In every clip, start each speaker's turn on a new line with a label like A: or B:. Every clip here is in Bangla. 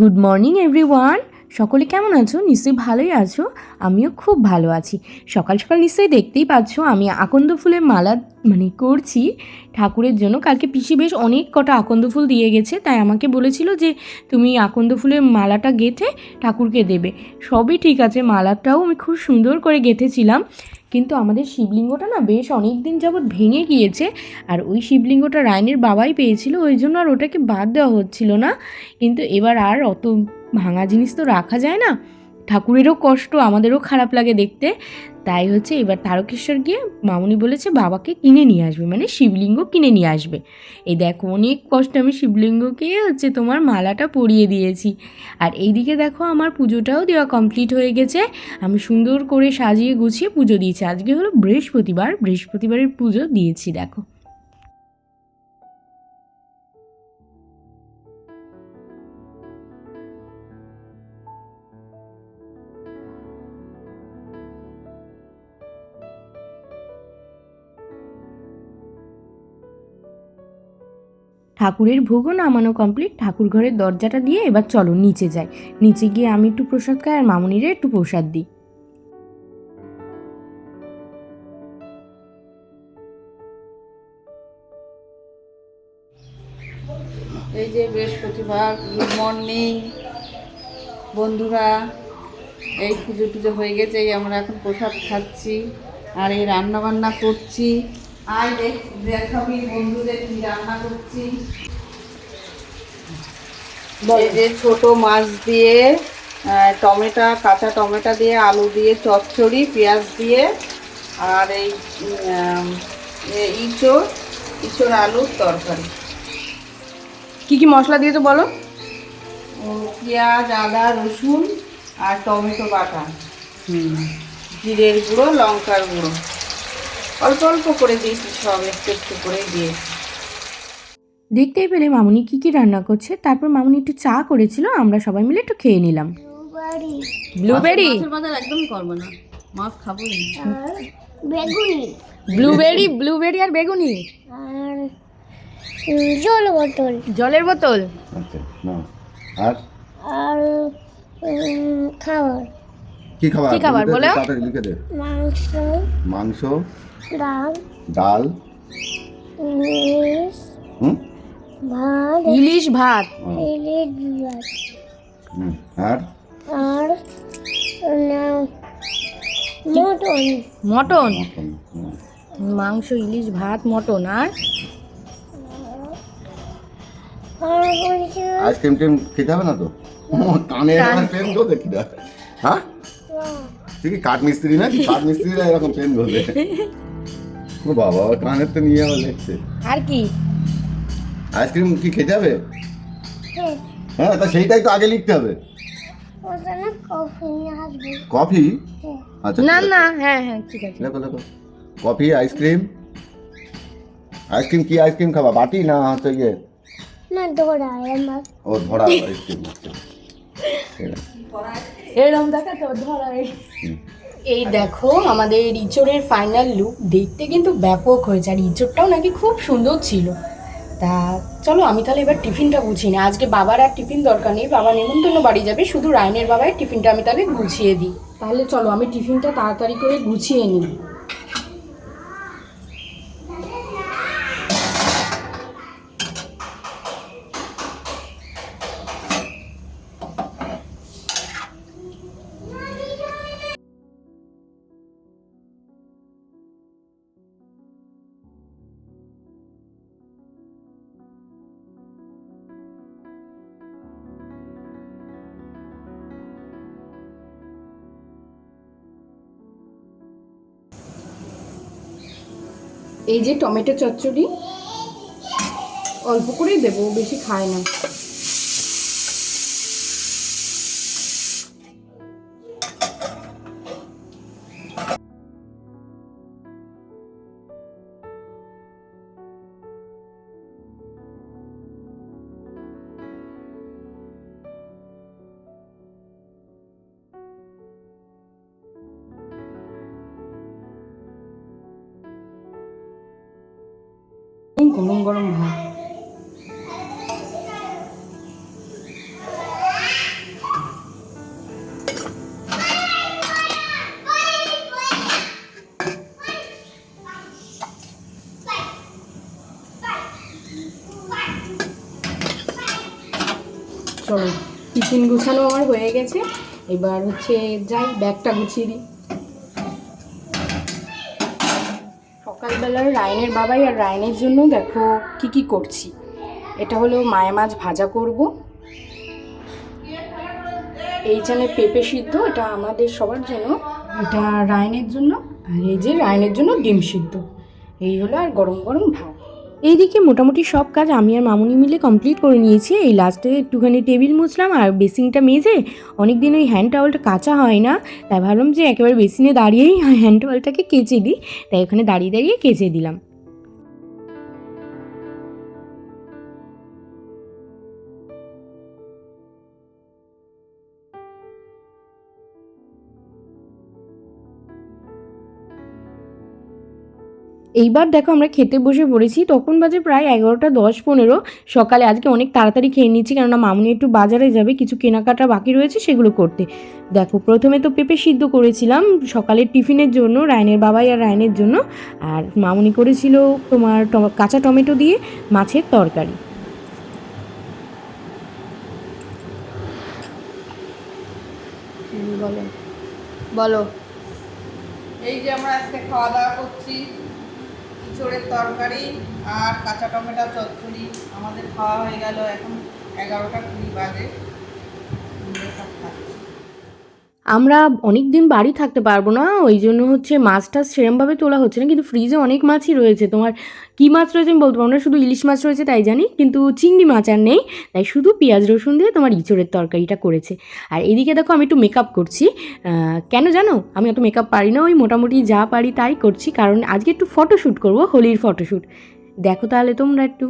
A: গুড মর্নিং এভরিওয়ান সকলে কেমন আছো? নিশ্চয়ই ভালোই আছো। আমিও খুব ভালো আছি। সকাল সকাল নিশ্চয়ই দেখতেই পাচ্ছ, আমি আকন্দ ফুলের মালা মানে করছি। ঠাকুরের জন্য কালকে পিসি বেশ অনেক কটা আকন্দ ফুল দিয়ে গেছে, তাই আমাকে বলেছিল যে তুমি আকন্দ ফুলের মালাটা গেঁথে ঠাকুরকে দেবে। সবই ঠিক আছে, মালাটাও আমি খুব সুন্দর করে গেঁথেছিলাম। কিন্তু আমাদের শিবলিঙ্গটা না বেশ অনেক দিন যাবৎ ভেঙে গিয়েছে আর ওই শিবলিঙ্গটা রায়নের বাবাই পেয়েছিল, ওই জন্য আর ওটাকে বাদ দেওয়া হচ্ছিল না। কিন্তু এবার আর অত ভাঙা জিনিস তো রাখা যায় না। ঠাকুরেরও কষ্ট, আমাদেরও খারাপ লাগে দেখতে। তাই হচ্ছে এবার তারকেশ্বর গিয়ে মামুনি বলেছে, বাবাকে কিনে নিয়ে আসবে। মানে শিবলিঙ্গ কিনে নিয়ে আসবে। এই দেখো, অনেক কষ্টে আমি শিবলিঙ্গকে হচ্ছে তোমার মালাটা পরিয়ে দিয়েছি। আর এইদিকে দেখো, আমার পুজোটাও দেওয়া কমপ্লিট হয়ে গেছে। আমি সুন্দর করে সাজিয়ে গুছিয়ে পুজো দিয়েছি। আজকে হলো বৃহস্পতিবার, বৃহস্পতিবারের পুজো দিয়েছি, দেখো। ঠাকুরের ভোগও নামানো কমপ্লিট ঠাকুর ঘরের দরজাটা দিয়ে এবার চলো, নিচে যাই। নিচে গিয়ে আমি একটু প্রসাদ খাই আর মামুনিরে একটু প্রসাদ দিই।
B: এই যে বৃহস্পতিবার, গুড মর্নিং। বন্ধুরা, এই পুজো টুজো হয়ে গেছে, এই আমরা এখন প্রসাদ খাচ্ছি আর এই রান্না বান্না করছি। আয় দেখ দেখাবি বন্ধুদের কি রান্না করছি। এই যে ছোট মাছ দিয়ে টমেটো কাঁচা টমেটো দিয়ে আলু দিয়ে চচ্চড়ি পেঁয়াজ দিয়ে আর এই ইঁচড় ইঁচড় আলুর তরকারি।
A: কি কি মশলা দিয়ে তো
B: বলো পেঁয়াজ আদা রসুন আর টমেটো বাটা। জিরের গুঁড়ো লঙ্কার গুঁড়ো। অল্প অল্প করে দিয়েছি সব একটু একটু করে দিয়ে
A: দেখতেই পেলে মামুনি কি কি রান্না করছে তারপর মামুনি একটু চা করেছিল আমরা সবাই মিলে একটু খেয়ে নিলাম। ব্লুবেরি।
B: একদম করব না মাছ খাব
C: বেগুনি।
A: ব্লুবেরি ব্লুবেরি আর বেগুনি?
C: আর জল বোতল।
A: জলের বোতল?
D: আচ্ছা না আর?
C: আর খাবার।
D: কি খাবার?
A: কি খাবার বলো?
D: তাড়াতাড়ি লিখে দে।
C: মাংস।
D: মাংস?
C: ডাল
D: ডাল।
C: ইলিশ
D: হুম?
C: ভাত
A: ইলিশ ভাত।
C: ইলিশ ভাত।
D: হুম আর?
C: আর মটন।
A: মটন?
D: মটন,
A: মাংস ইলিশ ভাত মটন আর?
D: আইসক্রিম টিম খেতে হবে না তো? কানে পেন ধরবে কিনা হ্যাঁ? তুই কি কাঠ মিস্ত্রি না কাঠ মিস্ত্রিরা এরকম পেন ধরবে। ও বাবা কানের তো নিয়ে আবার লিখছে
A: আর কি?
D: আইসক্রিম কি খেতে হবে?
C: হ্যাঁ
D: তা সেইটাই তো আগে লিখতে হবে।
C: কফি হ্যাঁ।
D: আচ্ছা
A: না না হ্যাঁ হ্যাঁ ঠিক আছে।
D: লেখো লেখো coffee ice cream. Ice cream কি আইসক্রিম খাবা বাটি না হচ্ছে ইয়ে?
C: না আমার
D: ও ধরা আইসক্রিম আচ্ছা।
A: এরকম দেখা তো
D: হুম।
A: এই দেখো, আমাদের ইঁচড়ের ফাইনাল লুক দেখতে কিন্তু ব্যাপক হয়েছে, আর ইঁচড়টাও নাকি খুব সুন্দর ছিল। তা চলো, আমি তাহলে এবার টিফিনটা গুছিয়ে নিই। আজকে বাবার আর টিফিন দরকার নেই, বাবা নেমন্তন্ন বাড়ি যাবে, শুধু রায়নের বাবার টিফিনটা আমি তাহলে গুছিয়ে দিই। তাহলে চলো, আমি টিফিনটা তাড়াতাড়ি করে গুছিয়ে নিই। এই যে টমেটো চচ্চড়ি অল্প করেই দেবো বেশি খায় না। গরম গরম ভাত। চলো, টিফিন গুছানো আমার হয়ে গেছে। এবার হচ্ছে যাই, ব্যাগটা গুছিয়ে দিই। সকালবেলার রায়নের বাবাই আর রায়নের জন্য দেখো কি কি করছি। এটা হলো মায়া মাছ ভাজা করব। এই এইখানে পেঁপে সিদ্ধ, এটা আমাদের সবার জন্য। এটা রায়নের জন্য, আর এই যে রায়নের জন্য ডিম সিদ্ধ। এই হলো আর গরম গরম ভাত। এইদিকে মোটামুটি সব কাজ আমি আর মামুনি মিলে কমপ্লিট করে নিয়েছি। এই লাস্টে একটুখানি টেবিল মুছলাম আর বেসিনটা মেজে অনেক দিন ওই হ্যান্ড টাওয়ালটা কাঁচা হয় না, তাই ভাবলাম যে একেবারে বেসিনে দাঁড়িয়েই হ্যান্ড টাওয়ালটাকে কেচে দিই। তাই ওখানে দাঁড়িয়ে দাঁড়িয়ে কেচে দিলাম। এইবার দেখো আমরা খেতে বসে পড়েছি তখন বাজে প্রায় এগারোটা দশ পনেরো। সকালে আজকে অনেক তাড়াতাড়ি খেয়ে নিচ্ছি কেননা মামুনি একটু বাজারে যাবে কিছু কেনাকাটা বাকি রয়েছে সেগুলো করতে। দেখো প্রথমে তো পেঁপে সিদ্ধ করেছিলাম সকালের টিফিনের জন্য রায়নের বাবাই আর রায়নের জন্য আর মামুনি করেছিল তোমার কাঁচা টমেটো দিয়ে মাছের তরকারি। বলো। বলো।
B: এই যে আমরা আজকে খাওয়া দাওয়া করছি ইঁচড়ের তরকারি আর কাঁচা টমেটো চচ্চড়ি আমাদের খাওয়া হয়ে গেল এখন এগারোটা কুড়ি বাজে। আমরা
A: অনেক দিন বাড়ি থাকতে পারব না, ওই জন্য হচ্ছে মাছটা সেরমভাবে তোলা হচ্ছে না, কিন্তু ফ্রিজে অনেক মাছই রয়েছে। তোমার কী মাছ রয়েছে আমি বলতে পারব না, শুধু ইলিশ মাছ রয়েছে তাই জানি, কিন্তু চিংড়ি মাছ আর নেই, তাই শুধু পেঁয়াজ রসুন দিয়ে তোমার ইঁচড়ের তরকারিটা করেছে। আর এদিকে দেখো আমি একটু মেকআপ করছি কেন জানো? আমি অত মেকআপ পারি না, ওই মোটামুটি যা পারি তাই করছি, কারণ আজকে একটু ফটোশ্যুট করব, হোলির ফটোশ্যুট দেখো তাহলে তোমরা একটু।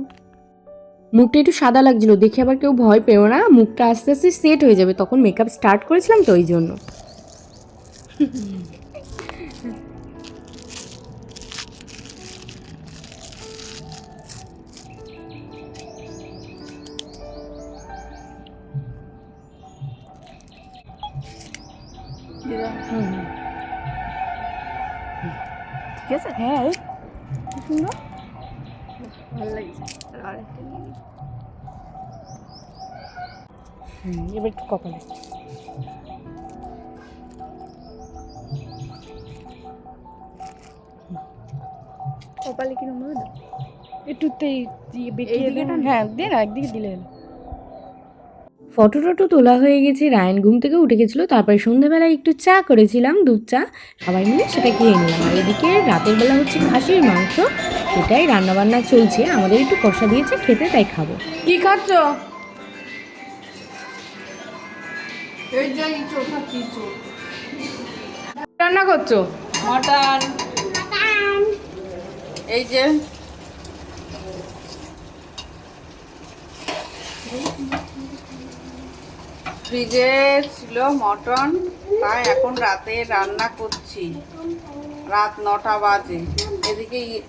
A: মুখটা একটু সাদা লাগছিল দেখে আবার কেউ ভয় পেও না মুখটা আস্তে আস্তে সেট হয়ে যাবে তখন মেকআপ স্টার্ট করেছিলাম তো ওই জন্য। ঠিক আছে? হ্যাঁ। সুন্দর? ভালো লাগছে আর একটা নিয়ে নিই। হুম, এবার একটু কপালে
E: কপালে কিরম একটু। হ্যাঁ দে না একদিকে দিলে হলো।
A: ফটো টটো তোলা হয়ে গেছে রায়ন ঘুম থেকে উঠে গেছিল তারপরে সন্ধ্যেবেলায় একটু চা করেছিলাম দুধ চা। সবাই মিলে সেটা খেয়ে নিলাম। আর এদিকে রাতের বেলা হচ্ছে খাসির মাংস সেটাই রান্নাবান্না চলছে আমাদের একটু কষা দিয়েছে খেতে তাই খাব।
B: কি খাচ্ছ?
A: রান্না করছ?
B: মটন। এই যে। ফ্রিজে ছিল মটন তাই এখন রাতে রান্না করছি। রাত নটা বাজে। এদিকে ই-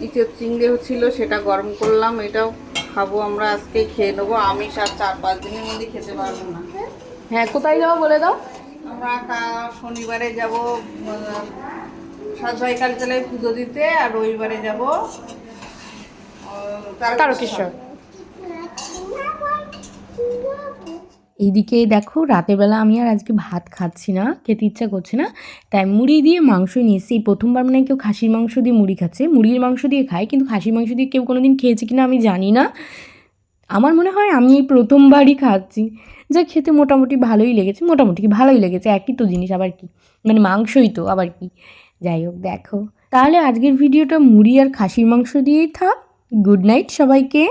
B: ইঁচড় চিংড়ি ছিল সেটা গরম করলাম এটাও খাব আমরা আজকে খেয়ে নেব। আমিষ আর চার পাঁচ দিনের মধ্যে খেতে পারব না।
A: হ্যাঁ কোথায় যাব বলে দাও?
B: আমরা শনিবারে যাব সাত ভাই কালচালায় পুজো দিতে আর রবিবারে যাব
A: তারকেশ্বর। এইদিকে দেখো, রাতের বেলা আমি আর আজকে ভাত খাচ্ছি না, খেতে ইচ্ছা করছে না। তাই মুড়ি দিয়ে মাংস নিয়ে এসেছি এই প্রথমবার মানে কেউ খাসির মাংস দিয়ে মুড়ি খাচ্ছে। মুড়ির মাংস দিয়ে খায়, কিন্তু খাসির মাংস দিয়ে কেউ কোনোদিন খেয়েছে কিনা আমি জানি না। আমার মনে হয় আমি এই প্রথমবারই খাচ্ছি। যা খেতে মোটামুটি ভালোই লেগেছে, মোটামুটি কি ভালোই লেগেছে, একই তো জিনিস, আবার কি? মানে মাংসই তো, আবার কি? যাই হোক, দেখো। তাহলে আজকের ভিডিওটা মুড়ি আর খাসির মাংস দিয়েই থাক। গুড নাইট সবাইকে।